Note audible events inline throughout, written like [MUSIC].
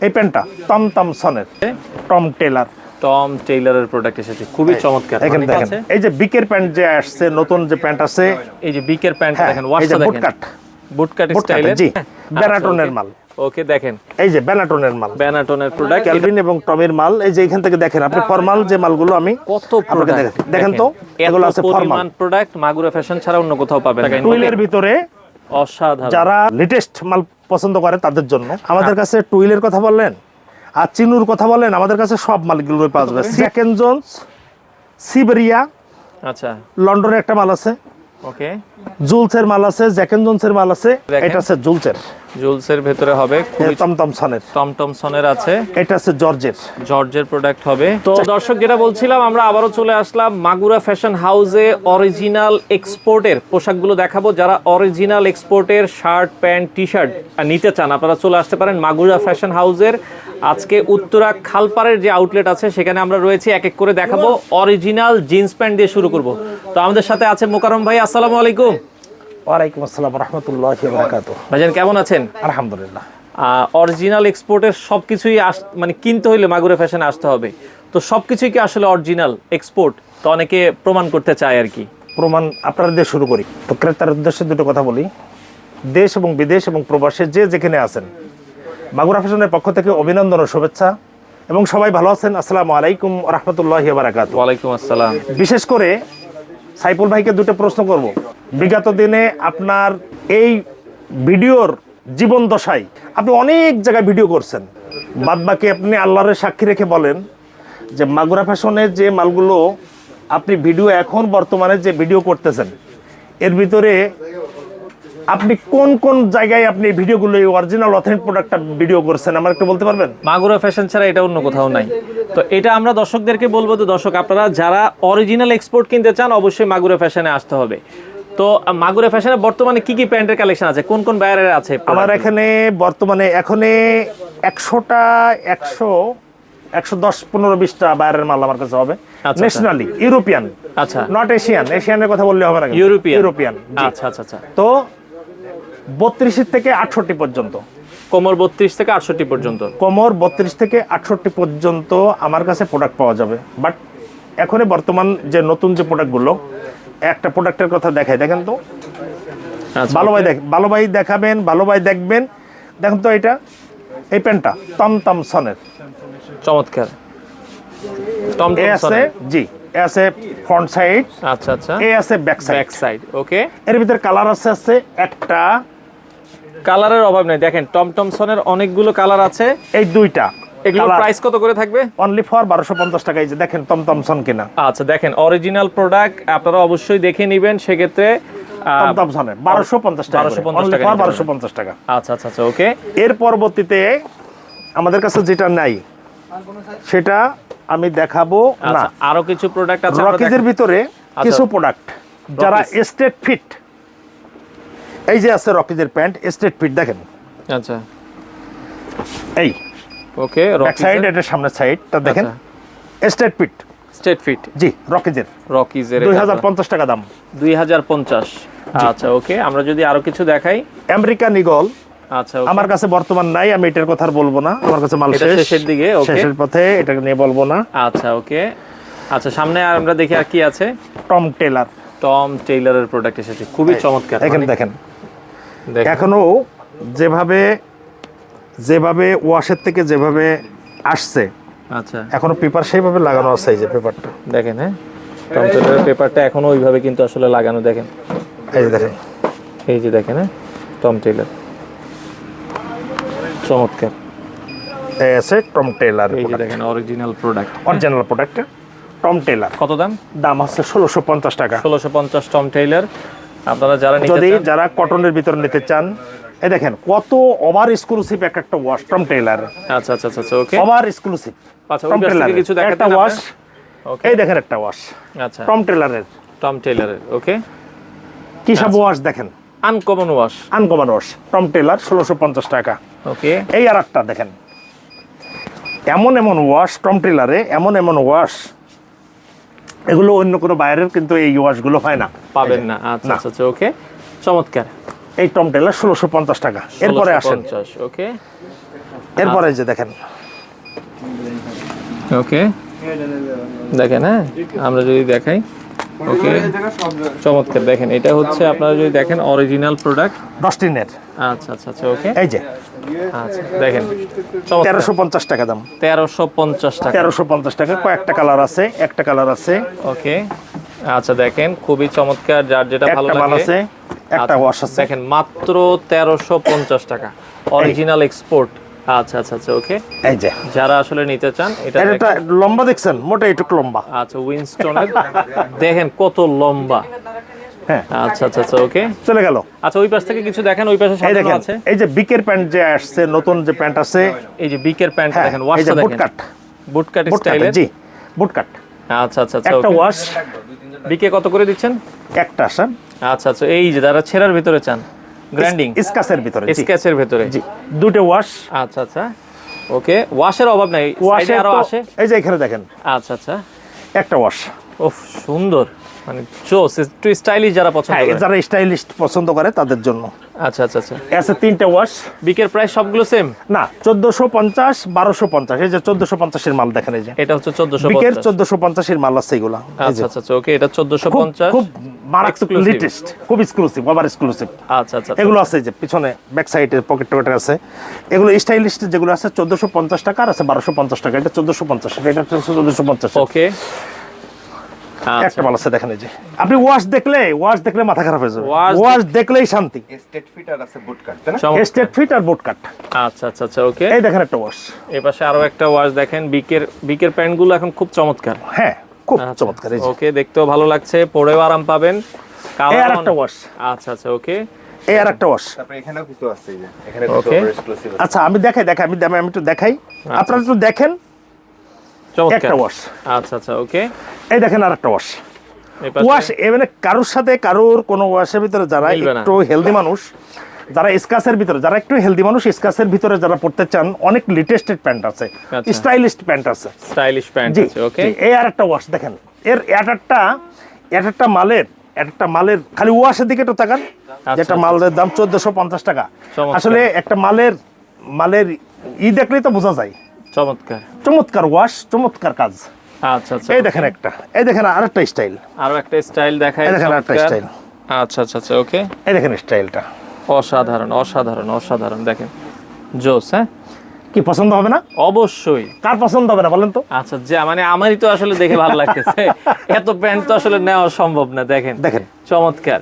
এই প্যান্টটা টম টমসনের টম টেলার। টম টেইলারের প্রোডাক্ট এসেছে খুবই চমৎকার। এখানে দেখেন এই যে বিকের প্যান্ট যে আসছে নতুন যে প্যান্ট আছে এই যে বিকের প্যান্ট হ্যাঁ, দেখেন এই ওয়াশটা দেখেন। বুটকাট বুটকাট স্টাইলের জি, ব্যানাটনের মাল। ওকে দেখেন। এই যে ব্যানাটনের মাল। ব্যানাটনের প্রোডাক্ট ক্যালভিন এবং টমের মাল এই যে এখান থেকে দেখেন আপনি ফরমাল যে মালগুলো আমি কত আপনাকে প্রোডাক্ট দেখেন- দেখেন তো এগুলো আছে ফরমাল প্রোডাক্ট মাগুরা ফ্যাশন ছাড়া অন্য কোথাও পাবেন না। টুইলের ভিতরে অসাধারণ। যারা লেটেস্ট মাল পছন্দ করে তাদের জন্য। আমাদের কাছে টুইলের কথা বললেন আর চিনুর কথা বলেন আমাদের কাছে সব মালগুলো পাওয়া যাবে। [LAUGHS] সেকেন্ড জোনস সিবেরিয়া আচ্ছা। লন্ডনে একটা মাল আছে। ওকে। জুলসের মাল আছে জ্যাকেন জোনসের মাল আছে এটা আছে জুলসের। জুলসের ভেতরে হবে খুবই টমটমসনের টমটমসনের আছে। এটা আছে জর্জের। জর্জের প্রোডাক্ট হবে। তো দর্শক যেটা বলছিলাম আমরা আবারও চলে আসলাম মাগুরা ফ্যাশন হাউসে অরিজিনাল এক্সপোর্টের পোশাকগুলো দেখাবো। যারা অরিজিনাল এক্সপোর্টের শার্ট প্যান্ট টি শার্ট নিতে চান আপনারা চলে আসতে পারেন মাগুরা ফ্যাশন হাউসের আজকে উত্তরা খালপাড়ের যে আউটলেট আছে সেখানে আমরা রয়েছি। এক এক করে দেখাবো। অরিজিনাল জিন্স প্যান্ট দিয়ে শুরু করব। তো আমাদের সাথে আছে মোকারম ভাই আসসালামু আলাইকুম। ওয়ালাইকুম আসসালাম রহমতুল্লাহ বারাকাত ভাইজান কেমন আছেন? আলহামদুলিল্লাহ। অরিজিনাল এক্সপোর্টের সব কিছুই মানে কিনতে হইলে মাগুরা ফ্যাশনে আসতে হবে। তো সব কিছুই কি আসলে অরিজিনাল এক্সপোর্ট তো অনেকে প্রমাণ করতে চায় আর কি। প্রমাণ আপনারা দিয়ে শুরু করি। তো ক্রেতার উদ্দেশ্যে দুটো কথা বলি। দেশ এবং বিদেশ এবং প্রবাসে যে যেখানে আছেন মাগুরা ফ্যাশনের পক্ষ থেকে অভিনন্দন ও শুভেচ্ছা। এবং সবাই ভালো আছেন আসসালামু আলাইকুম রহমতুল্লাহ বারাকাত ওয়ালাইকুম আসসালাম। বিশেষ করে সাইফুল ভাইকে দুটো প্রশ্ন করব। বিগত দিনে আপনার এই ভিডিওর জীবন দশায় আপনি অনেক জায়গায় ভিডিও করছেন। বাদ বাকি আপনি আল্লাহরের সাক্ষী রেখে বলেন যে মাগুরা ফ্যাশনের যে মালগুলো আপনি ভিডিও এখন বর্তমানে যে ভিডিও করতেছেন এর ভিতরে আপনি কোন কোন জায়গায় আপনি এই ভিডিওগুলো অরিজিনাল অথেন্টিক প্রোডাক্টটা ভিডিও করছেন আমার একটু বলতে পারবেন? মাগুরা ফ্যাশন ছাড়া এটা অন্য কোথাও নাই। তো এটা আমরা দর্শকদেরকে বলব তো দর্শক আপনারা যারা অরিজিনাল এক্সপোর্ট কিনতে চান অবশ্যই মাগুরা ফ্যাশনে আসতে হবে। তো মাগুরা ফ্যাশনে বর্তমানে কি কি প্যান্টের কালেকশন আছে? কোন কোন বায়ারের আছে আমার এখানে বর্তমানে এখনে একশোটা একশো একশো দশ পনেরো বিশটা বাইরের মাল আমার কাছে হবে। ন্যাশনালি ইউরোপিয়ান আচ্ছা। নট এশিয়ান এশিয়ানের কথা বললে হবে না। ইউরোপিয়ান ইউরোপিয়ান আচ্ছা আচ্ছা আচ্ছা। তো বত্রিশের থেকে আটষট্টি পর্যন্ত। কোমর বত্রিশ থেকে আটষট্টি পর্যন্ত। কোমর বত্রিশ থেকে আটষট্টি পর্যন্ত আমার কাছে প্রোডাক্ট পাওয়া যাবে। বাট এখনই বর্তমান যে নতুন যে প্রোডাক্টগুলো একটা প্রোডাক্টের কথা দেখাই। দেখেন তো? আচ্ছা, ভালো ভাই দেখ ভালো ভাই দেখাবেন ভালো ভাই দেখবেন। দেখেন তো এটা এই প্যান্টটা টম টম সনের। চমৎকার। টম এ আছে জি এ আছে ফ্রন্ট সাইড আচ্ছা আচ্ছা। এ আছে back side back side okay এর ভিতরে কালার আছে আছে একটা কালারের অভাব নেই। দেখেন টম টমসনের অনেকগুলো কালার আছে। এই দুইটা এগুলোর প্রাইস কত করে থাকবে? অনলি ফর বারোশো পঞ্চাশ টাকা। এই যে দেখেন টম টমসন কিনা। আচ্ছা দেখেন অরিজিনাল প্রোডাক্ট আপনারা অবশ্যই দেখে নেবেন। সেক্ষেত্রে টাকা 1250 টাকা আচ্ছা আচ্ছা আচ্ছা ওকে এর পরবর্তীতে আমাদের কাছে যেটা নাই সেটা আমি দেখাবো না। আচ্ছা আরও কিছু প্রোডাক্ট আছে রকিজের ভিতরে কিছু প্রোডাক্ট যারা স্টেট ফিট এই যে আছে রকিজের প্যান্ট স্টেট ফিট দেখেন। আচ্ছা। এই। ওকে ব্যাক সাইড এটা সামনের সাইডটা দেখেন। Straight fit. Straight fit. জি রকিজের। রকিজের দুই হাজার পঞ্চাশ টাকা দাম। দুই হাজার পঞ্চাশ। আচ্ছা ওকে আমরা যদি আরও কিছু দেখাই। আমেরিকান ইগল আচ্ছা আমার কাছে বর্তমান নাই আমি এটার কথা বলব না। আমার কাছে মাল শেষ। শেষের দিকে, ওকে। শেষের পথে এটা নিয়ে বলব না। আচ্ছা ওকে। আচ্ছা সামনে আর আমরা দেখি আর কি আছে। Tom Tailor. টম টেইলারের প্রোডাক্ট এসেছে খুবই চমৎকার। এখানে দেখেন। দেখেন। এখনও যেভাবে যেভাবে ওয়াশের থেকে যেভাবে আসছে আচ্ছা। এখনও পেপার সেইভাবে লাগানো আছে এই যে পেপারটা দেখেন হ্যাঁ? টম টেইলারের পেপারটা এখনও ওইভাবে কিন্তু আসলে লাগানো দেখেন। এই যে দেখেন। এই যে দেখেন হ্যাঁ? টম টেইলার চমৎকার। এই আছে টম টেলার এই যে দেখেন original product original product Tom Tailor কত দাম? দাম আছে ষোলোশো পঞ্চাশ টাকা। ষোলোশো পঞ্চাশ টম টেইলার আপনারা যারা যদি যারা কটনের ভিতরে নিতে চান এই দেখেন কত ওভার এক্সক্লুসিভ এক একটা ওয়াশ টম টেলার আচ্ছা আচ্ছা আচ্ছা ওকে ওভার এক্সক্লুসিভ আচ্ছা টম পাশ কিছু একটা ওয়াশ ওকে এই দেখেন একটা ওয়াশ আচ্ছা। টম টেলারের টম টেইলারের ওকে কি আচ্ছা। সব ওয়াশ দেখেন uncommon wash uncommon wash Tom ষোলোশো পঞ্চাশ টাকা। ওকে এই আর একটা দেখেন। এমন এমন ওয়াশ টম টেলারে এমন এমন ওয়াশ এগুলো অন্য কোনো বাইরের কিন্তু এই ওয়াশগুলো হয় না। পাবেন না। আচ্ছা না। আচ্ছা আচ্ছা ওকে। চমৎকার। এই টম টেলার ষোলোশো পঞ্চাশ টাকা। এরপরে আসেন। ওকে। এরপরে যে দেখেন। ওকে। দেখেন হ্যাঁ? আমরা যদি দেখাই। ওকে চমৎকার দেখেন এটা হচ্ছে আপনারা যদি দেখেন অরিজিনাল প্রোডাক্ট ডস্টিনের আচ্ছা আচ্ছা আচ্ছা ওকে এই যে। আচ্ছা দেখেন চমৎকার। তেরোশো পঞ্চাশ টাকা দাম। তেরোশো পঞ্চাশ টাকা। তেরোশো পঞ্চাশ টাকা কয়েকটা কালার আছে একটা কালার আছে। ওকে আচ্ছা দেখেন খুবই চমৎকার যার যেটা ভালো মাল লাগে। আছে একটা আচ্ছা, ওয়াশ আছে। দেখেন মাত্র তেরোশো পঞ্চাশ টাকা অরিজিনাল এক্সপোর্ট আচ্ছা আচ্ছা আচ্ছা ওকে। এই যে। যারা আসলে নিতে চান এটা এটা লম্বা দেখছেন মোটা একটু লম্বা। আচ্ছা উইনস্টনের দেখেন কত লম্বা। হ্যাঁ। আচ্ছা আচ্ছা আচ্ছা ওকে। চলে গেল। আচ্ছা ওই পাশ থেকে কিছু দেখেন ওই পাশে সাজানো আছে। এই যে বিকের প্যান্ট যে আসছে নতুন যে প্যান্ট আছে এই যে বিকের প্যান্ট হ্যাঁ, দেখেন ওয়াশটা বুট দেখেন। কাট বুট কাট বুট কাট স্টাইলের জি বুট কাট আচ্ছা আচ্ছা আচ্ছা একটা। ওয়াশ বিকে কত করে দিচ্ছেন? একটা আসা আচ্ছা আচ্ছা এই যে যারা ছেঁড়ার ভিতরে চান। গ্র্যান্ডিং স্কাসের ভিতরে স্কেচের ভিতরে জি দুটো ওয়াশ আচ্ছা আচ্ছা। ওকে ওয়াশের অভাব নাই। ওয়াশে আরও আসে? এই যে এখানে দেখেন। আচ্ছা আচ্ছা। একটা ওয়াশ ওফ সুন্দর। মানে জোস একটু স্টাইলিশ যারা পছন্দ হ্যাঁ করে। যারা স্টাইলিশ পছন্দ করে তাদের জন্য। আচ্ছা আচ্ছা আচ্ছা। আছে তিনটে ওয়াশ বিকের প্রাইস সবগুলো সেম না চোদ্দশো পঞ্চাশ বারোশো পঞ্চাশ এই যে চোদ্দশো পঞ্চাশের মাল দেখেন এই যে। এটা হচ্ছে চোদ্দশো বিকের চোদ্দশো পঞ্চাশের মাল আছে এগুলা। আচ্ছা আচ্ছা আচ্ছা ওকে এটা চোদ্দশো খুব পঞ্চাশ মারাত্মক লেটেস্ট খুব এক্সক্লুসিভ ওভার এক্সক্লুসিভ আচ্ছা আচ্ছা। এগুলো আছে এই যে পিছনে ব্যাক সাইডে পকেট টকেট আছে। এগুলো স্টাইলিশ যেগুলো আছে চোদ্দশো পঞ্চাশ টাকা আর আছে বারোশো পঞ্চাশ টাকা। এটা চোদ্দশো পঞ্চাশ এটা চোদ্দশো পঞ্চাশ ওকে একটা মাল আছে দেখেন এই যে। আপনি ওয়াশ দেখলে ওয়াশ দেখলে মাথা খারাপ হয়ে যাবে। ওয়াশ দেখলেই শান্তি। স্টেট ফিটার আছে বুট কাট তাই না? স্টেট ফিট আর বোট কাট আচ্ছা আচ্ছা আচ্ছা ওকে এই দেখেন একটা ওয়াশ এই পাশে আরও একটা ওয়াশ দেখেন বিকের বিকের প্যান্টগুলো এখন খুব চমৎকার। হ্যাঁ খুব আচ্ছা, চমৎকার এই ওকে দেখতেও ভালো লাগছে পরেও আরাম পাবেন। এই আর একটা ওয়াশ আচ্ছা আচ্ছা ওকে এই আর একটা ওয়াশ তারপরে এখানেও কিছু আছে এই যে। এখানে কিছু এক্সক্লুসিভ আচ্ছা আমি দেখাই দেখাই আমি আমি একটু দেখাই। আপনারা একটু দেখেন একটা ওয়াশ আচ্ছা আচ্ছা ওকে এই দেখেন আর ওয়াশ ওয়াশ মানে কারোর সাথে কারোর কোনো ওয়াশের ভিতরে যারা একটু হেলদি মানুষ যারা স্কাসের ভিতরে যারা একটু হেলদি মানুষ স্কাসের ভিতরে যারা পড়তে চান অনেক লেটেস্টেড প্যান্ট আছে আচ্ছা। স্টাইলিশ প্যান্ট আছে। স্টাইলিশ প্যান্ট আছে ওকে এই আর একটা ওয়াশ দেখেন। এর একটা এক একটা মালের একটা মালের খালি ওয়াশের দিকে তো তাকান যেটা মালের দাম চোদ্দশো পঞ্চাশ টাকা। আচ্ছা, আসলে একটা মালের মালের ই দেখলেই তো বোঝা যায়। চমৎকার। চমৎকার ওয়াশ চমৎকার কাজ। আচ্ছা আচ্ছা। এই দেখেন একটা এই দেখেন আরেকটা স্টাইল আরও একটা স্টাইল দেখাই দেখেন আরেকটা স্টাইল আচ্ছা আচ্ছা আচ্ছা ওকে। এই দেখেন স্টাইলটা অসাধারণ অসাধারণ অসাধারণ দেখেন। জোস হ্যাঁ? কি পছন্দ হবে না? অবশ্যই। কার পছন্দ হবে না বলেন তো? আচ্ছা যে মানে আমারই তো আসলে দেখে ভালো লাগতেছে। [LAUGHS] এত প্যান্ট তো আসলে নেওয়া সম্ভব না দেখেন। দেখেন। চমৎকার।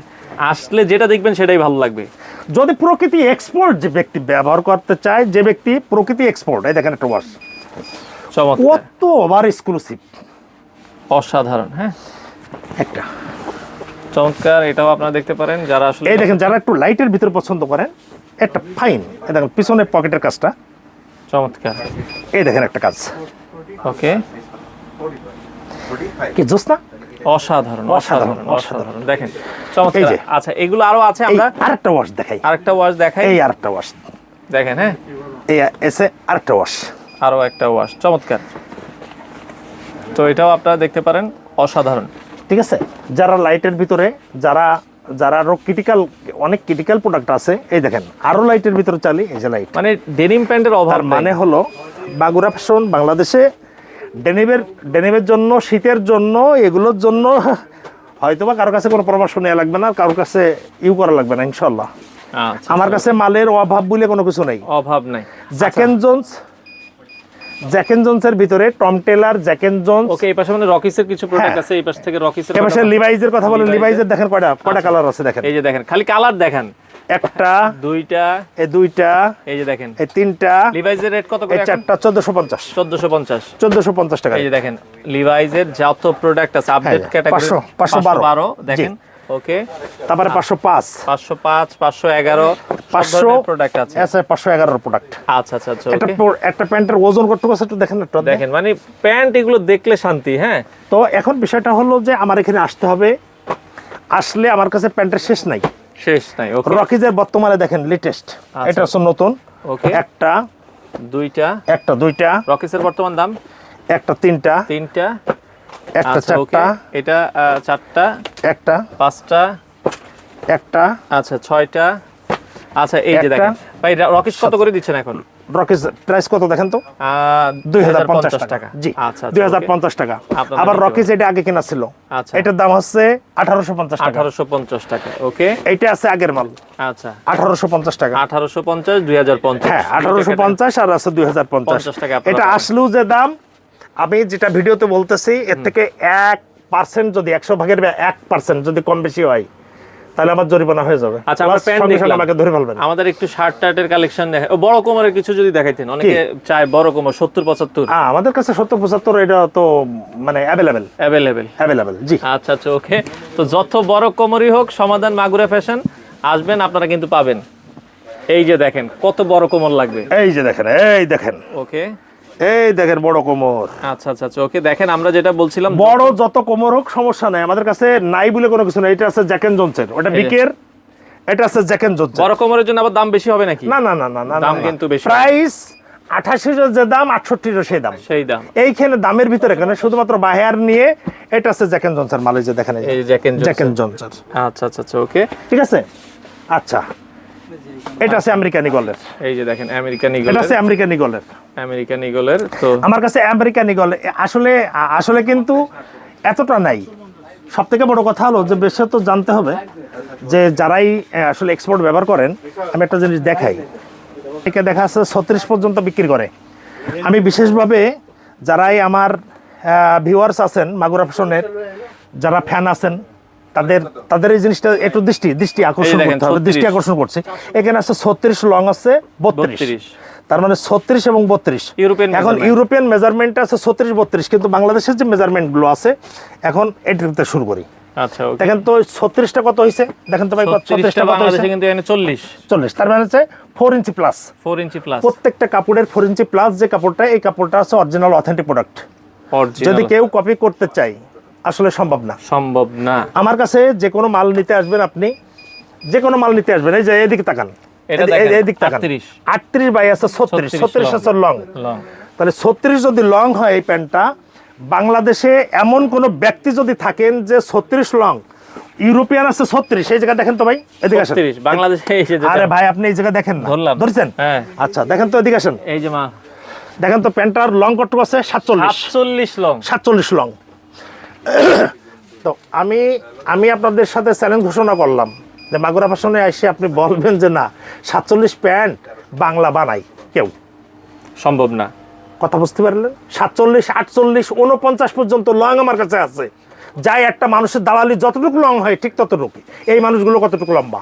আসলে যেটা দেখবেন সেটাই ভালো লাগবে। যদি প্রকৃতি এক্সপোর্ট যে ব্যক্তি ব্যবহার করতে চায় যে ব্যক্তি প্রকৃতি এক্সপোর্ট এই দেখেন একটা ওয়াশ কত ওভার এক্সক্লুসিভ অসাধারণ হ্যাঁ? একটা। চমৎকার এটাও আপনারা দেখতে পারেন যারা আসলে এই দেখেন যারা একটু লাইটের ভিতরে পছন্দ করেন একটা ফাইন এই দেখেন পিছনে পকেটের কাজটা। চমৎকার। এই দেখেন একটা কাজ। ওকে কি জোস না? অসাধারণ অসাধারণ, অসাধারণ দেখেন চমৎকার। আচ্ছা এগুলো আরও আছে আমরা? আরেকটা ওয়াশ দেখাই। আরেকটা ওয়াশ দেখাই। এই আরেকটা ওয়াশ দেখেন হ্যাঁ? এই এসে আরেকটা ওয়াশ আরও একটা ওয়াশ চমৎকার। তো এটাও আপনারা দেখতে পারেন অসাধারণ। ঠিক আছে? যারা লাইটের ভিতরে যারা যারা আরও ক্রিটিক্যাল অনেক ক্রিটিক্যাল প্রোডাক্ট আছে এই দেখেন আরও লাইটের ভিতরে চালি এই যে লাইট মানে ডেনিম প্যান্টের অভাব মানে মানে হলো বাগুড়া ফ্যাশন বাংলাদেশে ডেনিমের ডেনিমের জন্য শীতের জন্য এগুলোর জন্য [LAUGHS] হয়তোবা কারোর কাছে কোনো পরামর্শ নেওয়া লাগবে না কারোর কাছে ইউ করা লাগবে না ইনশাল্লাহ আচ্ছা। আমার কাছে মালের অভাব বলে কোনো কিছু নেই। অভাব নাই। জ্যাকেন জোন্স জ্যাকেন জোন্সের ভিতরে Tom Tailor Jack and Jones. Okay এই পাশে মানে রকিসের কিছু প্রোডাক্ট হ্যাঁ। আছে এই পাশ থেকে রকিসের কথা- লিভাইজের কথা বলেন Levi's লিভাইজের দেখেন কয়টা কয়টা কালার আছে দেখেন। এই যে দেখেন খালি কালার দেখেন। একটা দুইটা এই দুইটা এই যে দেখেন। এই তিনটা লিভাইজের রেট কত করে চারটা চোদ্দশো পঞ্চাশ। 1450 চোদ্দশো পঞ্চাশ টাকা। এই যে দেখেন লিভাইজের যত প্রোডাক্ট আছে আপডেট ক্যাটাগরি 500, 512 দেখেন ওকে তারপরে পাঁচশো পাঁচ। 505 511 পাঁচশো প্রোডাক্ট আছে। প্রোডাক্ট আচ্ছা আচ্ছা আচ্ছা একটা একটা প্যান্টের ওজন দেখেন একটু দেখেন মানে প্যান্ট এগুলো দেখলে শান্তি হ্যাঁ। তো এখন বিষয়টা হলো যে আমার এখানে আসতে হবে। আসলে আমার কাছে প্যান্টের শেষ নাই। শেষ নাই ওকে রকিজের বর্তমানে দেখেন লেটেস্ট এটা হচ্ছে নতুন। ওকে একটা দুইটা। একটা দুইটা। রকিজের বর্তমান দাম? একটা তিনটা। তিনটা। একটা আচ্ছা চারটা। এটা চারটা। একটা। পাঁচটা। একটা। আচ্ছা ছয়টা। আচ্ছা এই যে। দেখেন। ভাই রকেশ কত করে দিচ্ছেন এখন? রকেজ প্রাইস কত দেখেন তো? দুই হাজার পঞ্চাশ টাকা। জি আচ্ছা দুই হাজার পঞ্চাশ টাকা। আবার রকেজ এটা আগে কেনা ছিল। আচ্ছা। এটার দাম হচ্ছে আঠারোশো পঞ্চাশ আঠারোশো পঞ্চাশ টাকা ওকে। এইটা আছে আগের মাল। আচ্ছা। আঠারোশো পঞ্চাশ টাকা। আঠারোশো পঞ্চাশ দুই হাজার পঞ্চাশ। হ্যাঁ আঠারোশো পঞ্চাশ আর আছে দুই হাজার পঞ্চাশ। টাকা এটা আসলেও যে দাম আমি যেটা ভিডিওতে বলতেছি এর থেকে এক পার্সেন্ট যদি একশো ভাগের এক পার্সেন্ট যদি কম বেশি হয় তাহলে আমার জরিমানা হয়ে যাবে। আচ্ছা আমার প্যান্ট দেখলাম। আমাকে ধরে ফেলবেন। আমাদের একটু শার্ট টার্টের কালেকশন দেখে বড় কোমরের কিছু যদি দেখাইতেন অনেকে চায় বড় কোমর সত্তর পঁচাত্তর। আহ, আমাদের কাছে সত্তর পঁচাত্তর এটা তো মানে অ্যাভেলেবেল অ্যাভেলেবেল অ্যাভেলেবেল জি। আচ্ছা আচ্ছা ওকে তো যত বড় কোমরই হোক সমাধান মাগুরা ফ্যাশন আসবেন আপনারা কিন্তু পাবেন। এই যে দেখেন কত বড় কোমর লাগবে। এই যে দেখেন এই দেখেন। ওকে এই দেখেন বড় কোমর। আচ্ছা আচ্ছা আচ্ছা ওকে দেখেন আমরা যেটা বলছিলাম বড় যত কোমর হোক সমস্যা নাই। আমাদের কাছে নাই বলে কোনো কিছু নাই। এটা আছে জ্যাকেন জনসের ওটা বিকের এটা আছে জ্যাকেন জনসের বড় কোমরের জন্য আবার দাম বেশি হবে নাকি? না না না না না দাম কিন্তু বেশি। প্রাইস আঠাশির যে দাম আটষট্টিরও সেই দাম। সেই দাম। এইখানে দামের ভিতরে এখানে শুধুমাত্র বাহার নিয়ে এটা আছে জ্যাকেন জনসের মাল যে দেখেন জ্যাকেন জ্যাকেন জনসের আচ্ছা আচ্ছা আচ্ছা ওকে। ঠিক আছে? আচ্ছা। এটা আছে আমেরিকান ইগলের। এই যে দেখেন আমেরিকান এটা আছে আমেরিকান ইগলের। আমেরিকান ইগলের তো আমার কাছে আমেরিকান ইগল আসলে আসলে কিন্তু এতটা নাই। সব থেকে বড় কথা হলো যে বেশি তো জানতে হবে যে যারাই আসলে এক্সপোর্ট ব্যবহার করেন আমি একটা জিনিস দেখাই। একে দেখা যাচ্ছে ছত্রিশ পর্যন্ত বিক্রি করে। আমি বিশেষভাবে যারাই আমার ভিউয়ার্স আছেন মাগুরা ফ্যাশনের যারা ফ্যান আছেন তাদের তাদের এই জিনিসটা একটু দৃষ্টি দৃষ্টি আকর্ষণ করতে হবে। দৃষ্টি আকর্ষণ করছে। এখানে আছে ছত্রিশ লং আছে বত্রিশ। তার মানে ছত্রিশ এবং বত্রিশ। European এখন ইউরোপিয়ান মেজারমেন্ট আছে ছত্রিশ বত্রিশ কিন্তু বাংলাদেশের যে মেজারমেন্টগুলো আছে এখন এটিতে শুরু করি। আচ্ছা দেখেন তো ছত্রিশটা কত হয়েছে দেখেন তো ভাই ছত্রিশটা কত হয়েছে কিন্তু এখানে চল্লিশ। চল্লিশ। তার মানে হচ্ছে four inch plus four inch plus প্রত্যেকটা কাপড়ের ফোর ইঞ্চি প্লাস যে কাপড়টা এই কাপড়টা আছে অরিজিনাল অথেন্টিক প্রোডাক্ট যদি কেউ কপি করতে চাই আসলে সম্ভব না। সম্ভব না। আমার কাছে যে কোনো মাল নিতে আসবেন আপনি যে কোনো মাল নিতে আসবেন এই যে এদিকে তাকান। এদিক আটত্রিশ। বাই আছে ছত্রিশ ছত্রিশ আছে লং। তাহলে ছত্রিশ যদি লং হয় এই প্যান্টটা বাংলাদেশে এমন কোন ব্যক্তি যদি থাকেন যে ছত্রিশ লং ইউরোপিয়ান আছে ছত্রিশ এই জায়গা দেখেন তো ভাই এদিকে আসেন। বাংলাদেশে আরে ভাই আপনি এই জায়গা দেখেন না। ধরছেন? হ্যাঁ। আচ্ছা দেখেন তো এদিকে আসেন। এই যে মা। দেখেন তো প্যান্টটার লং কত আছে? সাতচল্লিশ। সাতচল্লিশ লং। সাতচল্লিশ লং। তো আমি আমি আপনাদের সাথে চ্যালেঞ্জ ঘোষণা করলাম যে মাগুরা ফ্যাশনে এসে আপনি বলবেন যে না সাতচল্লিশ প্যান্ট বাংলা বানাই কেউ। সম্ভব না। কথা বুঝতে পারলেন? সাতচল্লিশ আটচল্লিশ উনপঞ্চাশ পর্যন্ত লং আমার কাছে আছে। যাই একটা মানুষের দালালি যতটুকু লং হয় ঠিক ততটুকু এই মানুষগুলো কতটুকু লম্বা?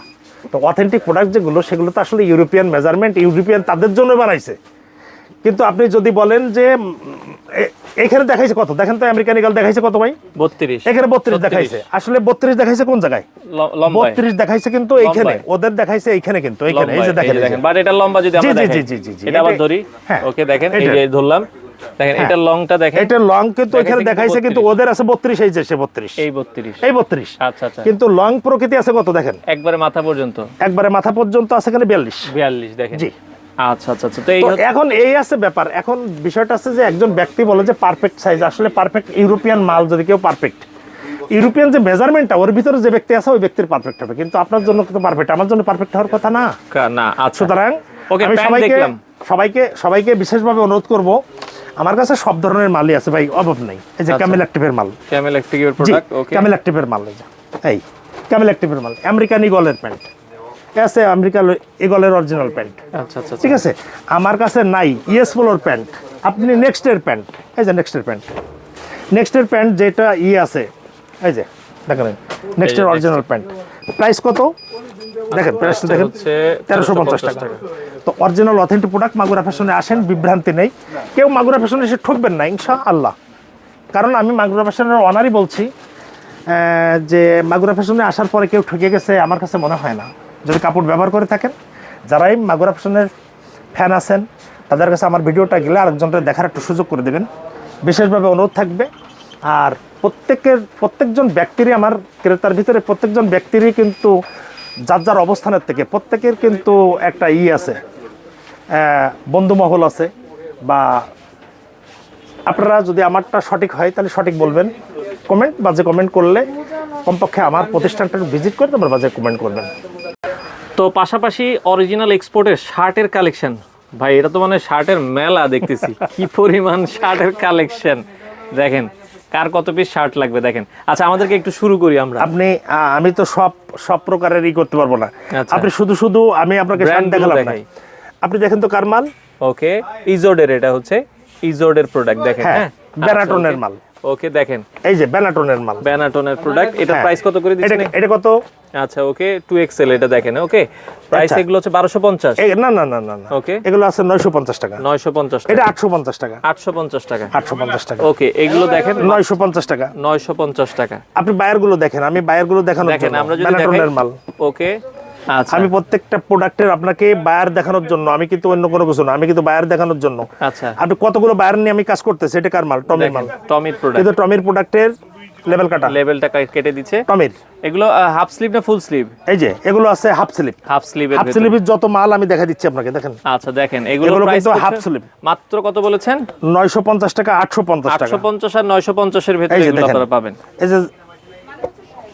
তো অথেন্টিক প্রোডাক্ট যেগুলো সেগুলো তো আসলে ইউরোপিয়ান মেজারমেন্ট ইউরোপিয়ান তাদের জন্য বানাইছে। কিন্তু আপনি যদি বলেন যে এখানে দেখাইছে কত? দেখেন তো আমেরিকান ইগল দেখাইছে কত ভাই? বত্রিশ। এখানে বত্রিশ দেখাইছে। আসলে বত্রিশ দেখাইছে কোন জায়গায়? লম্বা বত্রিশ দেখাইছে কিন্তু এইখানে। ওদের দেখাইছে এইখানে কিন্তু এইখানে। এই যে দেখেন দেখেন। বাট এটা লম্বা যদি আমরা জি, জি, জি, জি, জি, এটা আবার ধরি। হ্যাঁ, ওকে দেখেন এই যে ধরলাম। দেখেন এটা লংটা দেখেন। এটা লং কিন্তু এখানে দেখাইছে কিন্তু ওদের আছে বত্রিশ এই যে সে বত্রিশ। এই বত্রিশ। এই বত্রিশ। আচ্ছা আচ্ছা। কিন্তু লং প্রকৃতি আছে কত? দেখেন। একবারে মাথা পর্যন্ত। একবারে মাথা পর্যন্ত আছে এখানে বিয়াল্লিশ। বিয়াল্লিশ দেখেন। জি। আচ্ছা আচ্ছা আচ্ছা। তো এখন এই আছে ব্যাপার। এখন বিষয়টা আছে যে একজন ব্যক্তি বলে যে পারফেক্ট সাইজ আসলে পারফেক্ট ইউরোপিয়ান মাল যদি কেউ পারফেক্ট ইউরোপিয়ান যে মেজারমেন্টটা ওর ভিতরে যে ব্যক্তি আছে ওই ব্যক্তির পারফেক্ট হবে। কিন্তু আপনার জন্য কিন্তু পারফেক্ট আমার জন্য পারফেক্ট হওয়ার কথা না। না আচ্ছা। সুতরাং ওকে, আমি সবাইকে। সবাইকে সবাইকে বিশেষভাবে অনুরোধ করব আমার কাছে সব ধরনের মালই আছে ভাই অভাব নাই। এই যে আচ্ছা। ক্যামেল অ্যাক্টিভের মাল। ক্যামেল জি প্রোডাক্ট ওকে ক্যামেল অ্যাক্টিভের মাল এই ক্যামেল অ্যাক্টিভের মাল। American ইগলের pant. এ আছে আমেরিকান ইগলের অরিজিনাল প্যান্ট। আচ্ছা আচ্ছা ঠিক আছে? আমার কাছে নাই ইয়েস পোলোর প্যান্ট। আপনি নেক্সটের প্যান্ট। এই যে নেক্সটের প্যান্ট। নেক্সটের প্যান্ট যেটা ই আছে এই যে দেখেন নেক্সটের। Original pant. প্রাইস কত? দেখেন প্রাইসটা দেখেন তেরোশো পঞ্চাশ টাকা। তো অরিজিনাল অথেন্টিক প্রোডাক্ট মাগুরা ফ্যাশনে আসেন বিভ্রান্তি নেই। কেউ মাগুরা ফ্যাশনে এসে ঠকবেন না ইনশা আল্লাহ কারণ আমি মাগুরা ফ্যাশনের অনারই বলছি যে মাগুরা ফ্যাশনে আসার পরে কেউ ঠকে গেছে আমার কাছে মনে হয় না। যদি কাপড় ব্যবহার করে থাকেন, যারাই মাগুরা ফ্যাশনের ফ্যান আছেন, তাদের কাছে আমার ভিডিওটা গেলে আরেকজনকে দেখার একটু সুযোগ করে দেবেন। বিশেষভাবে অনুরোধ থাকবে, আর প্রত্যেকের, প্রত্যেকজন ব্যক্তিরই আমার ক্রেতার ভিতরে প্রত্যেকজন ব্যক্তিরই কিন্তু যার যার অবস্থানের থেকে প্রত্যেকের কিন্তু একটা ই আছে বন্ধুমহল আছে, বা আপনারা যদি আমারটা সঠিক হয়, তাহলে সঠিক বলবেন। কমেন্ট বাজে কমেন্ট করলে কমপক্ষে আমার প্রতিষ্ঠানটা ভিজিট করে তারপর বাজে কমেন্ট করবেন। পাশাপাশি অরিজিনাল এক্সপোর্টের শার্টের কালেকশন ভাই এটা তো মানে শার্টের মেলা দেখতেছি। [LAUGHS] কি পরিমাণ শার্টের কালেকশন দেখেন কার কত পিস শার্ট লাগবে দেখেন। আচ্ছা আমাদেরকে একটু শুরু করি আমরা। আপনি আমি তো সব সব প্রকারের ই করতে পারব না। আচ্ছা। আপনি শুধু শুধু আমি আপনাকে শার্ট দেখালাম না। আপনি দেখেন তো কার মাল? ওকে ইজোডের এটা হচ্ছে ইজোডের প্রোডাক্ট দেখেন হ্যাঁ, হ্যাঁ? ব্যানাটনের মাল। ওকে দেখেন। এই যে ব্যানাটনের মাল। ব্যানাটনের প্রোডাক্ট এটা হ্যাঁ। প্রাইস কত করে দিচ্ছেন? এটা কত? আচ্ছা ওকে এটা দেখেন ওকে প্রাইস আচ্ছা। এগুলো হচ্ছে বারোশো পঞ্চাশ। এই না না না না না। ওকে এগুলো আছে নয়শো পঞ্চাশ টাকা। নয়শো পঞ্চাশ এটা আটশো পঞ্চাশ টাকা। আটশো পঞ্চাশ টাকা। আটশো পঞ্চাশ টাকা। ওকে এগুলো দেখেন নয়শো পঞ্চাশ টাকা। নয়শো পঞ্চাশ টাকা। আপনি বায়ারগুলো দেখেন আমি বায়ারগুলো দেখানোর দেখেন জন্য আমরা যদি ব্যানাটনের মাল। ওকে আমি প্রত্যেকটা প্রোডাক্টের আপনাকে বায়ার দেখানোর জন্য আমি কিন্তু অন্য কোনো কিছু না আমি কিন্তু বায়ার দেখানোর জন্য। আচ্ছা। আপনি কতগুলো বায়ার নিয়ে আমি কাজ করতেছি এটা কার মাল? টমির মাল। টমির প্রোডাক্ট কিন্তু টমির প্রোডাক্টের লেভেল কাটা। লেভেলটা কেটে দিচ্ছে। টমির এগুলো হাফ স্লিভ না ফুল স্লিভ এই যে এগুলো আছে হাফ স্লিপ হাফ স্লিভের হাফ স্লিপের যত মাল আমি দেখা দিচ্ছি আপনাকে দেখেন। আচ্ছা দেখেন এগুলো কিন্তু half sleeve। মাত্র কত বলেছেন? নয়শো পঞ্চাশ টাকা আটশো পঞ্চাশ টাকা। আটশো পঞ্চাশ আর নয়শো পঞ্চাশের ভেতরে এগুলো আপনারা পাবেন। এই যে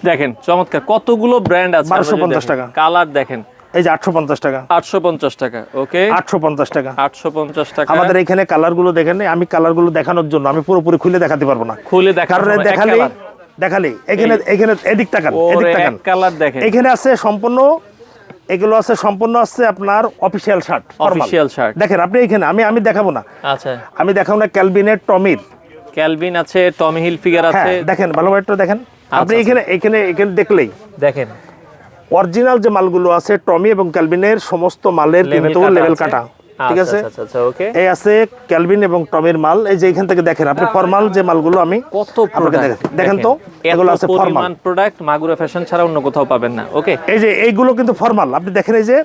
দেখেন চমৎকার কতগুলো ব্র্যান্ড আছে 1250 টাকা। কালার দেখেন। এই যে আটশো পঞ্চাশ টাকা। আটশো পঞ্চাশ টাকা ওকে? আটশো পঞ্চাশ টাকা। আটশো পঞ্চাশ টাকা। আমাদের এখানে কালারগুলো দেখেন আমি কালারগুলো দেখানোর জন্য আমি পুরোপুরি খুলে দেখাতে পারব না। খুলে দেখা দেখালে দেখালে এখানে এখানে এদিক তাকান এদিক তাকান। কালার দেখেন। এখানে আছে সম্পূর্ণ এগুলো আছে সম্পূর্ণ আছে আপনার অফিসিয়াল শার্ট অফিসিয়াল শার্ট দেখেন আপনি এখানে আমি আমি দেখাবো না। আচ্ছা। আমি দেখাবো না ক্যালভিনের টমির। ক্যালভিন আছে টমি হিল ফিগার হ্যাঁ আছে। দেখেন ভালো একটু দেখেন। আপনি আচ্ছা। এখানে এখানে এখানে দেখলেই। দেখেন। অরিজিনাল যে মালগুলো আছে টমি এবং ক্যালভিনের সমস্ত মালের কিন্তু লেভেল কাটা ঠিক আছে? আচ্ছা আচ্ছা ওকে এই আছে ক্যালভিন এবং টমির মাল। এই যে এখান থেকে দেখেন আপনি ফরমাল যে মালগুলো আমি কত দেখেন তো এগুলো আছে ফরমাল প্রোডাক্ট মাগুরা ফ্যাশন ছাড়া অন্য কোথাও পাবেন না ওকে এই যে এইগুলো কিন্তু ফরমাল আপনি দেখেন এই যে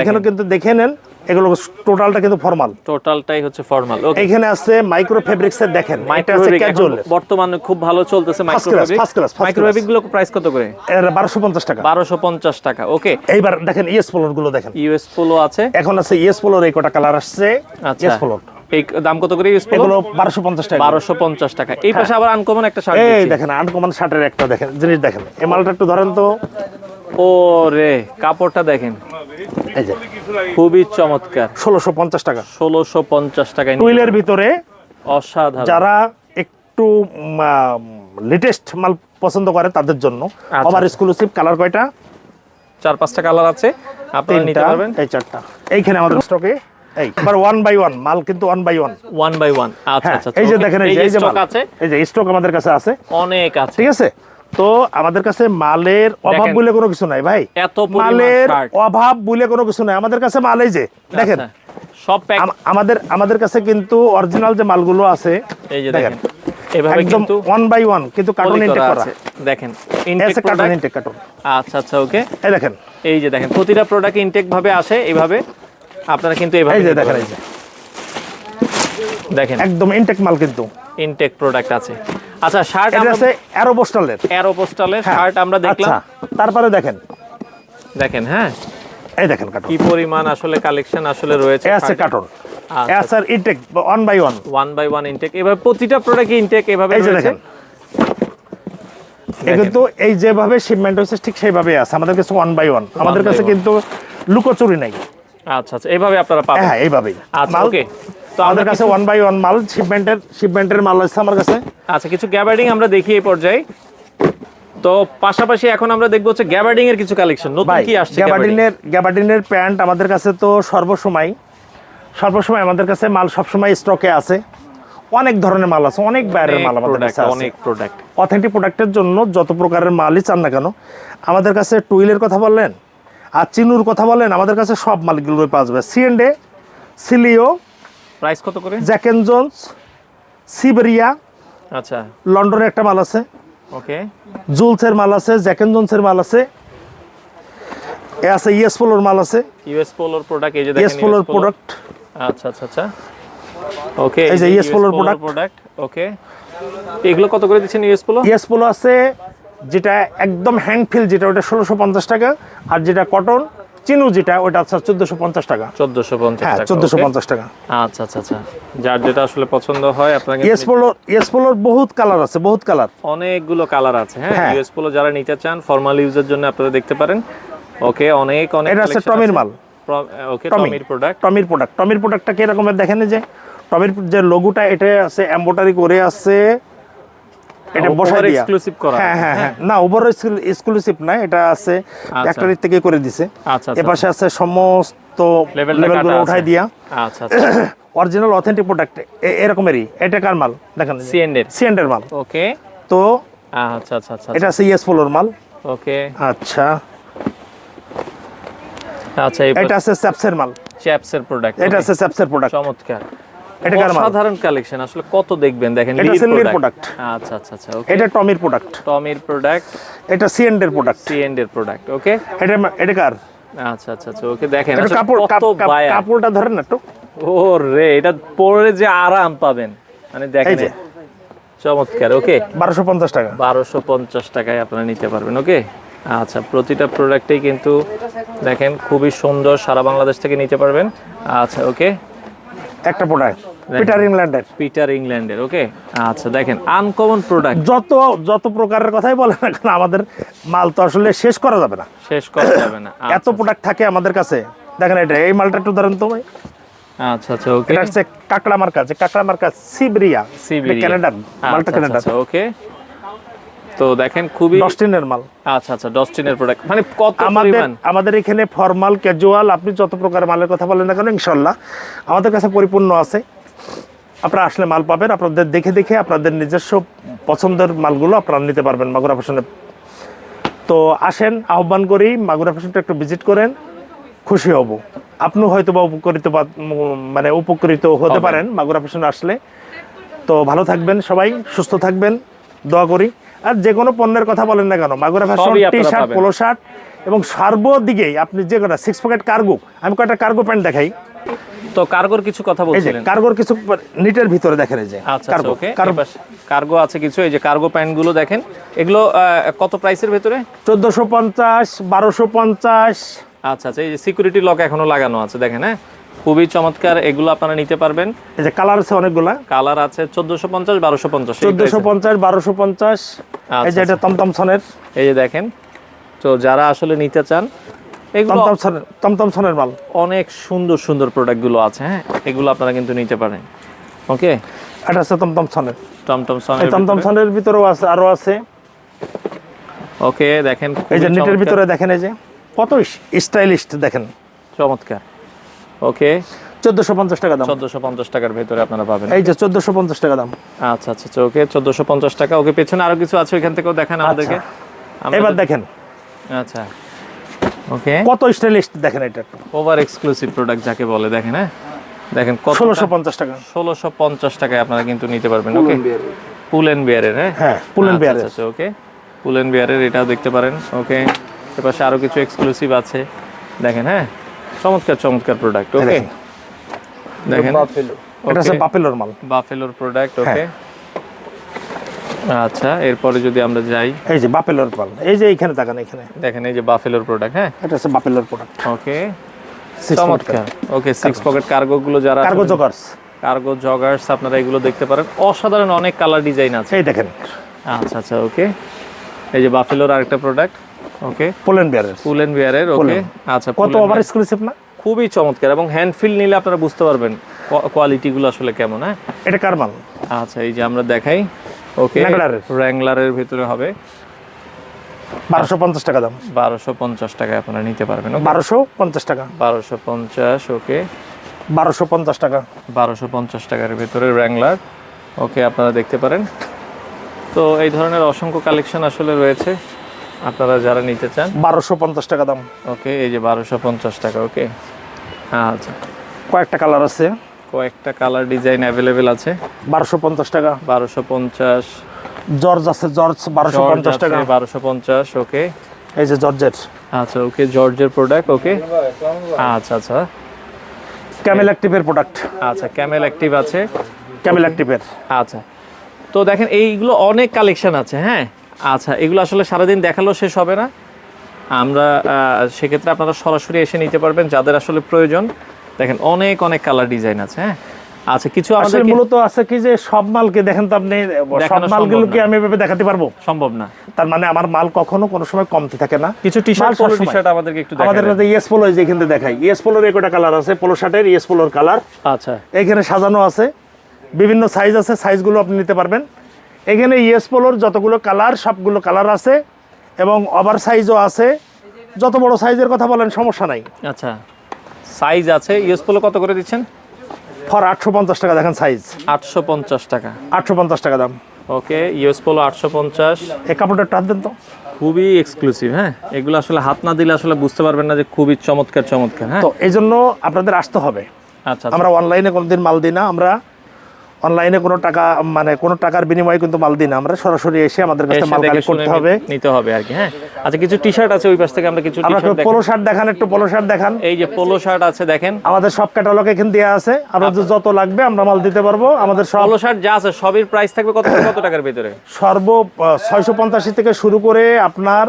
এখানে কিন্তু দেখে নেন। এগুলো টোটালটা কিন্তু ফরমাল টোটালটাই হচ্ছে ফর্মাল ওকে এখানে আছে মাইক্রো ফেব্রিক্স এর দেখেন এটা আছে ক্যাজুয়াল বর্তমানে খুব ভালো চলতেছে মাইক্রোওয়েভ first class, first মাইক্রোওয়েভগুলো প্রাইস কত করে? এর বারোশো পঞ্চাশ টাকা। বারোশো পঞ্চাশ টাকা ওকে এইবার দেখেন ইয়েস পোলোরগুলো দেখেন। ইউএস পোলো আছে। এখন আছে ইয়েস পোলোর এই কটা কালার আসছে আচ্ছা। ইয়েস পোলোর। এই দাম কত করে পোলো? এগুলো বারোশো পঞ্চাশ টাকা। বারোশো পঞ্চাশ টাকা। এই পাশে আবার আনকমন একটা শার্ট এই দেখেন আনকমন শার্টের একটা দেখেন জিনিস দেখেন। এই মালটা একটু ধরেন তো। ও রে কাপড়টা দেখেন। এই যে। খুবই চমৎকার। ষোলোশো পঞ্চাশ টাকা। ষোলোশো পঞ্চাশ নিতে টুইলের ভিতরে অসাধারণ। যারা একটু লেটেস্ট মাল পছন্দ করে তাদের জন্য। আবার এক্সক্লুসিভ কালার কয়টা? চার পাঁচটা কালার আছে। আপনি নিতে পারবেন। এই চারটা। এইখানে আমাদের স্টকে এই আবার ওয়ান বাই ওয়ান মাল কিন্তু one by one one by one আচ্ছা আচ্ছা এই যে দেখেন এই যে stock আছে। এই যে স্টক আমাদের কাছে আছে। অনেক আছে। ঠিক আছে? তো আমাদের কাছে মালের অভাব বলে কোনো কিছু নাই ভাই। এত মালের অভাব বলে কোনো কিছু নাই। আমাদের কাছে মাল এই যে দেখেন। আচ্ছা, সব আমাদের আমাদের কাছে কিন্তু অরিজিনাল যে মালগুলো আছে এই যে দেখেন দেখেন। এভাবে কিন্তু ওয়ান বাই ওয়ান কিন্তু কার্টুন ইনটেক করা। দেখেন ইনটেক কার্টুন ইনটেক কার্টুন আচ্ছা আচ্ছা ওকে এই দেখেন। এই যে দেখেন প্রতিটা প্রোডাক্ট ইনটেক ভাবে আসে এইভাবে আপনারা কিন্তু এইভাবে এই যে দেখেন এই যে। দেখেন। একদম ইনটেক মাল কিন্তু। ইনটেক প্রোডাক্ট আছে। আচ্ছা শার্ট এটা আছে অ্যারোবোস্টালের অ্যারোপোস্টালের শার্ট আমরা দেখলাম। আচ্ছা তারপরে দেখেন। দেখেন হ্যাঁ? এই দেখেন কার্টুন কি পরিমাণ আসলে কালেকশন আসলে রয়েছে আছে এ আছে intact one by one one by one intact এভাবে প্রতিটা প্রোডাক্ট ইনটেক এভাবে রয়েছে। দেখেন। কিন্তু এই যেভাবে শিপমেন্ট হচ্ছে ঠিক সেইভাবে আছে। আমাদের কাছে ওয়ান বাই ওয়ান আমাদের কাছে কিন্তু লুকোচুরি নাই। আচ্ছা আচ্ছা। এইভাবে আপনারা পাবেন। হ্যাঁ এইভাবেই। আচ্ছা ওকে তো আমাদের কাছে ওয়ান বাই ওয়ান মাল শিপমেন্টের শিপমেন্টের মাল আছে আমার কাছে। আচ্ছা কিছু গ্যাবার্ডিং আমরা দেখি এই পর্যায়ে। তো পাশাপাশি এখন আমরা দেখব হচ্ছে গ্যাবার্ডিং এর কিছু কালেকশন নতুন কি আসছে গ্যাবার্ডিং গ্যাবার্ডিনের গ্যাবার্ডিনের প্যান্ট আমাদের কাছে তো সর্বসময়। সর্বসময় আমাদের কাছে মাল সবসময় স্টকে আছে। অনেক ধরনের মাল আছে অনেক বাইরের মাল আমাদের কাছে অনেক প্রোডাক্ট অথেন্টিক প্রোডাক্টের জন্য যত প্রকারের মালই চান না কেন আমাদের কাছে টুইলের কথা বললেন আর চিনুর কথা বলেন আমাদের কাছে সব মালগুলো পাওয়া যাবে। সিএনডে সিলিও প্রাইস কত করে? জ্যাকেন জোন্স সিবেরিয়া আচ্ছা। লন্ডনের একটা মাল আছে। ওকে। জুলসের মাল আছে জ্যাকেন জোন্সের মাল আছে। এ আছে ইয়েস পোলোর মাল আছে। ইউএস পোলোর প্রোডাক্ট এই যে দেখেন পোলোর প্রোডাক্ট আচ্ছা আচ্ছা আচ্ছা। ওকে এই যে US Polo র product। Product okay. এগুলো কত করে দিচ্ছেন ইউএস পোলো? ইয়েস পোলো আছে যেটা একদম হ্যান্ড ফিল যেটা ওটা ষোলোশো পঞ্চাশ টাকা আর যেটা কটন চিনু যেটা ওটা আছে চোদ্দোশো পঞ্চাশ টাকা। চোদ্দশো পঞ্চাশ হ্যাঁ চোদ্দোশো? পঞ্চাশ টাকা। আচ্ছা আচ্ছা আচ্ছা। যার যেটা আসলে পছন্দ হয় আপনাকে ইয়েস পোলো ইয়েস পোলোর বহুত কালার আছে বহুত কালার। অনেকগুলো কালার আছে হ্যাঁ? হ্যাঁ। ইউএস পোলো যারা নিতে চান ফর্মাল ইউজের জন্য আপনারা দেখতে পারেন। ওকে অনেক অনেক এটা আছে টমির মাল। ওকে টমির প্রোডাক্ট টমির প্রোডাক্ট টমির প্রোডাক্টটা কিরকমের দেখেন যে টমির যে লোগোটা এটা আছে এম্বোটারি করে আছে এটা ও, বসাই দিয়া। exclusive করা হ্যাঁ হ্যাঁ হ্যাঁ। না ওভার এক্সক্লুসিভ না এটা আছে ফ্যাক্টরি থেকে করে দিছে। আচ্ছা, আচ্ছা, এপাশে আছে সমস্ত লেভেলগুলো উঠাই দিয়া। আচ্ছা আচ্ছা। অরিজিনাল অথেন্টিক প্রোডাক্ট এরকমেরই। এটা কার মাল? দেখেন। সিএন্ডের সিএন্ডের মাল। ওকে তো আচ্ছা আচ্ছা আচ্ছা এটা আছে ইএস পোলোর মাল। ওকে আচ্ছা। আচ্ছা এটা আছে স্যাপসের মাল। চ্যাপসের প্রোডাক্ট এটা আছে স্যাপসের প্রোডাক্ট চমৎকার। এটা সাধারণ কালেকশন আসলে কত দেখবেন? দেখেন এটা লির হচ্ছে লির প্রোডাক্ট আচ্ছা আচ্ছা আচ্ছা ওকে এটা টমির প্রোডাক্ট টমির প্রোডাক্ট এটা সিএন্ডের প্রোডাক্ট সিএন্ডের প্রোডাক্ট ওকে এটা এটা কার? আচ্ছা আচ্ছা আচ্ছা ওকে দেখেন কাপড় কাপড়টা ধরেন না একটু। ও রে এটা পরে যে আরাম পাবেন। মানে দেখেন। চমৎকার ওকে বারোশো পঞ্চাশ টাকা। বারোশো পঞ্চাশ টাকায় আপনারা নিতে পারবেন ওকে আচ্ছা প্রতিটা প্রোডাক্টেই কিন্তু দেখেন খুবই সুন্দর সারা বাংলাদেশ থেকে নিতে পারবেন। আচ্ছা ওকে একটা প্রোডাক্ট পিটার ইংল্যান্ডের পিটার ইংল্যান্ডের ওকে আচ্ছা দেখেন আনকমন প্রোডাক্ট যত যত প্রকারের কথাই বলেন না কেন আমাদের মাল তো আসলে শেষ করা যাবে না। শেষ করা যাবে না। [COUGHS] এত আচ্ছা প্রোডাক্ট থাকে আমাদের কাছে। দেখেন এটা এই মালটা একটু ধরেন তো ভাই। আচ্ছা আচ্ছা ওকে এটা হচ্ছে কাকড়া মার্কা কাকড়া মার্কা সিবরিয়া। সিবিরিয়া। ক্যানাডার মালটা ওকে তো দেখেন খুবই ডস্টিনের মাল। আচ্ছা আচ্ছা ডস্টিনের প্রোডাক্ট মানে কত আমাদের আমাদের এখানে ফর্মাল ক্যাজুয়াল আপনি যত প্রকার মালের কথা বলেন না কেন ইনশাল্লাহ আমাদের কাছে পরিপূর্ণ আছে। আপনারা আসলে মাল পাবেন আপনাদের দেখে দেখে আপনাদের নিজস্ব পছন্দের মালগুলো আপনারা নিতে পারবেন মাগুরা ফ্যাশনে। তো আসেন আহ্বান করি মাগুরা ফ্যাশনটা একটু ভিজিট করেন খুশি হব। আপনিও হয়তো বা উপকৃত মানে উপকৃত হতে পারেন মাগুরা ফ্যাশনে আসলে। তো ভালো থাকবেন সবাই সুস্থ থাকবেন দোয়া করি। আর যে কোনো পণ্যের কথা বলেন না কেন Magura fashion T shirt. Polo shirt এবং সর্বদিকেই আপনি যে কটা সিক্স পকেট কার্গো আমি কটা কার্গো প্যান্ট দেখাই। তো কার্গোর কিছু কথা বলছিলেন? কার্গোর কিছু নিটের ভিতরে দেখেন এই যে আচ্ছা কার্গো কার্গো। কার্গো আছে কিছু এই যে কার্গো প্যান্টগুলো দেখেন। এগুলো কত প্রাইসের ভেতরে? চোদ্দোশো পঞ্চাশ বারোশো পঞ্চাশ। আচ্ছা আচ্ছা এই যে সিকিউরিটি লক এখনও লাগানো আছে দেখেন হ্যাঁ? খুবই চমৎকার এগুলো আপনারা নিতে পারবেন। এই যে কালার আছে অনেকগুলা। কালার আছে চোদ্দশো পঞ্চাশ বারোশো পঞ্চাশ চোদ্দোশো পঞ্চাশ বারোশো পঞ্চাশ। এই যে আচ্ছা, এটা তমতমসনের এই যে দেখেন তো যারা আসলে নিতে চান তমতমসনের তমতমসনের মাল। অনেক সুন্দর সুন্দর প্রোডাক্টগুলো আছে হ্যাঁ? এগুলো আপনারা কিন্তু নিতে পারেন। ওকে এটা আছে তমতমসনের তমতমসনের ভিতরেও আছে আরও আছে। ওকে দেখেন এই যে নেটের ভিতরে দেখেন এই যে কত স্টাইলিস্ট দেখেন। চমৎকার। ওকে চোদ্দোশো পঞ্চাশ টাকা দাম। চোদ্দশো পঞ্চাশ টাকার ভেতরে আপনারা পাবেন। এই যে চোদ্দোশো পঞ্চাশ টাকা দাম। আচ্ছা আচ্ছা আচ্ছা ওকে চোদ্দশো পঞ্চাশ টাকা। ওকে পেছনে আরও কিছু আছে ওইখান থেকেও দেখান আমাদেরকে? এবার দেখেন। আচ্ছা। ওকে কত স্টাইলিস্ট দেখেন এটা। ওভার এক্সক্লুসিভ প্রোডাক্ট যাকে বলে দেখেন হ্যাঁ? দেখেন কত ষোলোশো পঞ্চাশ টাকা। ষোলোশো পঞ্চাশ টাকায় আপনারা কিন্তু নিতে পারবেন ওকে পুল এন্ড বিয়ারের হ্যাঁ? হ্যাঁ পুল এন্ড বিয়ারের আচ্ছা ওকে পুল এন্ড বিয়ারের এটাও দেখতে পারেন ওকে এপাশে আরও কিছু এক্সক্লুসিভ আছে। দেখেন হ্যাঁ? চমৎকার চমৎকার প্রোডাক্ট ওকে দেখেন। এটা হচ্ছে বাপেলোর মাল। বাফেলোর প্রোডাক্ট ওকে। আচ্ছা এরপরে যদি আমরা যাই। এই যে বাফেলোর মাল এই যে এইখানে তাকান এখানে দেখেন এই যে বাফেলোর প্রোডাক্ট হ্যাঁ? এটা হচ্ছে বাপেলোর প্রোডাক্ট ওকে চমৎকার। ওকে সিক্স পকেট কার্গো গুলো যারা কার্গো জগার্স কার্গো জগার্স আপনারা এগুলো দেখতে পারেন। অসাধারণ অনেক কালার ডিজাইন আছে। এই দেখেন। আচ্ছা আচ্ছা ওকে এই যে বাফেলোর আরেকটা প্রোডাক্ট ওকে পোলেন বিয়ারের এন্ড বিয়ারের ওকে আচ্ছা কত ওভার এক্সক্লুসিভ না? খুবই চমৎকার এবং হ্যান্ড ফিল নিলে আপনারা বুঝতে পারবেন কোয়ালিটি গুলো আসলে কেমন হ্যাঁ? এটা কার মাল? আচ্ছা এই যে আমরা দেখাই। ওকে র্যাংলারের ভিতরে হবে। বারোশো পঞ্চাশ টাকা দাম। বারোশো পঞ্চাশ টাকায় আপনারা নিতে পারবেন বারোশো পঞ্চাশ টাকা। বারোশো পঞ্চাশ ওকে বারোশো পঞ্চাশ টাকা। বারোশো পঞ্চাশ টাকার ভিতরে র্যাংলার ওকে আপনারা দেখতে পারেন। তো এই ধরনের অসংখ্য কালেকশন আসলে রয়েছে আপনারা যারা নিতে চান। বারোশো পঞ্চাশ টাকা দাম। ওকে এই যে বারোশো পঞ্চাশ টাকা ওকে আচ্ছা। কয়েকটা কালার আছে। কয়েকটা কালার ডিজাইন অ্যাভেলেবেল আছে। বারোশো পঞ্চাশ টাকা। বারোশো পঞ্চাশ। জর্জ আছে জর্জ বারোশো পঞ্চাশ টাকা। বারোশো পঞ্চাশ ওকে এই যে জর্জের আচ্ছা ওকে জর্জের প্রোডাক্ট ওকে আচ্ছা আচ্ছা। ক্যামেল অ্যাক্টিভের প্রোডাক্ট আচ্ছা ক্যামেল অ্যাক্টিভ আছে। ক্যামেল অ্যাক্টিভের আচ্ছা। তো দেখেন এইগুলো অনেক কালেকশন আছে হ্যাঁ? আচ্ছা এগুলো আসলে সারাদিন দেখালেও শেষ হবে না। আমরা সেক্ষেত্রে আপনারা সরাসরি এসে নিতে পারবেন যাদের আসলে প্রয়োজন। দেখেন অনেক অনেক কালার ডিজাইন আছে হ্যাঁ? আচ্ছা কিছু আমাদের মূলত আছে কি যে সব মালকে দেখেন তো আপনি সব দেখানো মালগুলো কি আমি এভাবে দেখাতে পারব? সম্ভব না। তার মানে আমার মাল কখনো কোনো সময় কমতি থাকে না। কিছু টি শার্ট মাল পোলো টি শার্ট আমাদেরকে একটু আমাদের কাছে ইয়েস পোলো দেখাই। ইয়েস পোলোর একটা কালার আছে পোলো শার্টের ইয়েস পোলোর কালার আচ্ছা। এখানে সাজানো আছে বিভিন্ন সাইজ আছে সাইজগুলো আপনি নিতে পারবেন। এখানে ইয়েস পোলোর যতগুলো কালার সবগুলো কালার আছে এবং ওভার সাইজও আছে। যত বড় সাইজের কথা বলেন সমস্যা নাই। আচ্ছা। সাইজ আছে। ইউজ পোলো কত করে দিচ্ছেন? ফর আটশো পঞ্চাশ টাকা দেখেন সাইজ। আটশো পঞ্চাশ টাকা। আটশো পঞ্চাশ টাকা দাম। ওকে ইউজ পোলো আটশো পঞ্চাশ। এক কাপড়টা টান দেন তো। খুবই এক্সক্লুসিভ হ্যাঁ? এগুলো আসলে হাত না দিলে আসলে বুঝতে পারবেন না যে খুবই চমৎকার চমৎকার হ্যাঁ? তো এই জন্য আপনাদের আসতে হবে। আচ্ছা আচ্ছা। আমরা অনলাইনে কোনোদিন মাল দিই না আমরা অনলাইনে কোনো টাকা মানে কোনো টাকার বিনিময়ে কিন্তু মাল দিই না। আমরা সরাসরি এসে আমাদের কাছে মাল কালেক্ট করতে হবে। নিতে হবে আর কি হ্যাঁ। আচ্ছা কিছু টি শার্ট আছে ওই পাশ থেকে আমরা কিছু শার্ট পোলো শার্ট দেখান। একটু পোলো শার্ট দেখান। এই যে পোলো শার্ট আছে দেখেন। আমাদের সব ক্যাটালগ এখানে দেওয়া আছে। আপনাদের যত লাগবে আমরা মাল দিতে পারব। আমাদের সব পোলো শার্ট যা আছে সবই প্রাইস থাকবে কত কত টাকার ভিতরে? সর্ব ছয়শো পঞ্চাশি থেকে শুরু করে আপনার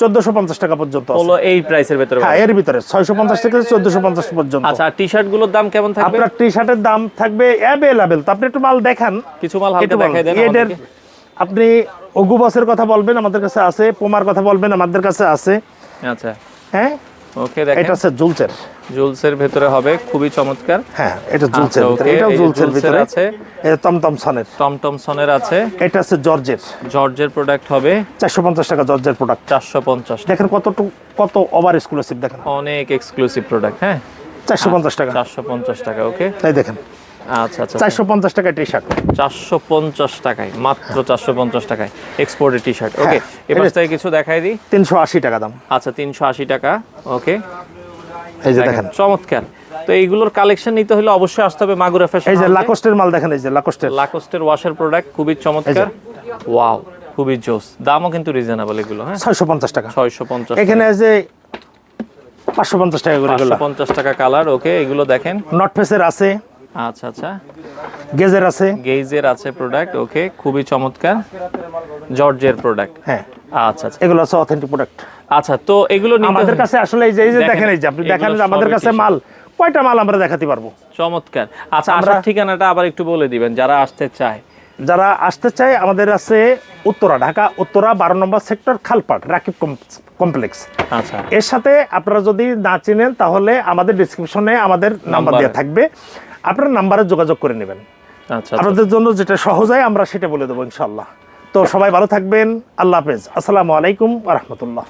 চোদ্দশো পঞ্চাশ টাকা পর্যন্ত আছে। পোলো এই প্রাইসের ভিতরে হ্যাঁ এর ভিতরে ছয়শো পঞ্চাশ থেকে চোদ্দশো পঞ্চাশ পর্যন্ত। আচ্ছা টি শার্টগুলোর দাম কেমন থাকবে? আপনার টি শার্টের দাম থাকবে অ্যাভেলেবেল তো আপনি একটু মাল দেখান। কিছু মাল হালকা দেখাই দেন এদের আপনি অগু বসের কথা বলবেন আমাদের কাছে আছে পোমার কথা বলবেন আমাদের কাছে আছে। আচ্ছা। হ্যাঁ? ওকে দেখেন। এটা হচ্ছে জুলসের। জুলসের ভিতরে হবে খুবই চমৎকার। হ্যাঁ এটা জুলসের আচ্ছা, ভিতরে এটাও জুলসের জুলসের ভিতরে। আছে। এটা টমটম সনের। টমটম সনের আছে। এটা হচ্ছে জর্জের। জর্জের প্রোডাক্ট হবে। চারশো পঞ্চাশ টাকা জর্জের প্রোডাক্ট চারশো পঞ্চাশ দেখেন কতটুকু কত ওভার এক্সক্লুসিভ দেখেন। অনেক এক্সক্লুসিভ প্রোডাক্ট হ্যাঁ? চারশো পঞ্চাশ টাকা। চারশো পঞ্চাশ টাকা ওকে তাই দেখেন। আচ্ছা আচ্ছা চারশো পঞ্চাশ টাকা টি শার্ট চারশো পঞ্চাশ টাকায় মাত্র চারশো পঞ্চাশ টাকায় এক্সপোর্টের টি শার্ট ওকে এবার থেকে কিছু দেখাই দিই। তিনশো আশি টাকা দাম। আচ্ছা তিনশো আশি টাকা ওকে এই যে দেখেন চমৎকার। তো এইগুলোর কালেকশন নিতে হলে অবশ্যই আসতে হবে মাগুরা ফ্যাশন এই যে লাকোস্টের মাল দেখেন এই যে লাকোস্টের লাকোস্টের ওয়াশের প্রোডাক্ট খুবই চমৎকার। ওয়াও খুবই জোস। দামও কিন্তু রিজনেবল এগুলো হ্যাঁ। টাকা। ছয়শো পঞ্চাশ এখানে যে পাঁচশো পঞ্চাশ টাকা করে পাঁচশো এগুলো পঞ্চাশ টাকা কালার ওকে এগুলো দেখেন। নট ফেসের আছে। আচ্ছা আচ্ছা। গেজের আছে। গেইজের আছে প্রোডাক্ট ওকে খুবই চমৎকার। জর্জের প্রোডাক্ট হ্যাঁ। আচ্ছা আচ্ছা। এগুলো আছে অথেন্টিক প্রোডাক্ট আচ্ছা তো এগুলো আমাদের কাছে আসলে এই যে এই যে দেখেন, এই যে আপনি দেখেন আমাদের কাছে মাল। কয়টা মাল আমরা দেখাতে পারব? চমৎকার। আচ্ছা আমরা- ঠিকানাটা আবার একটু বলে দিবেন যারা আসতে চায়। যারা আসতে চায় আমাদের আছে উত্তরা ঢাকা উত্তরা বারো নম্বর সেক্টর খালপাট রাকিব কমপ্লেক্স। আচ্ছা। এর সাথে আপনারা যদি না চিনেন তাহলে আমাদের ডিসক্রিপশনে আমাদের নাম্বার দেওয়া থাকবে। আপনার নাম্বারে যোগাযোগ করে নেবেন। আচ্ছা আচ্ছা। আপনাদের জন্য যেটা সহজ হয় আমরা সেটা বলে দেবো ইনশাল্লাহ তো সবাই ভালো থাকবেন আল্লাহ হাফেজ। আসসালামু আলাইকুম রহমতুল্লাহ।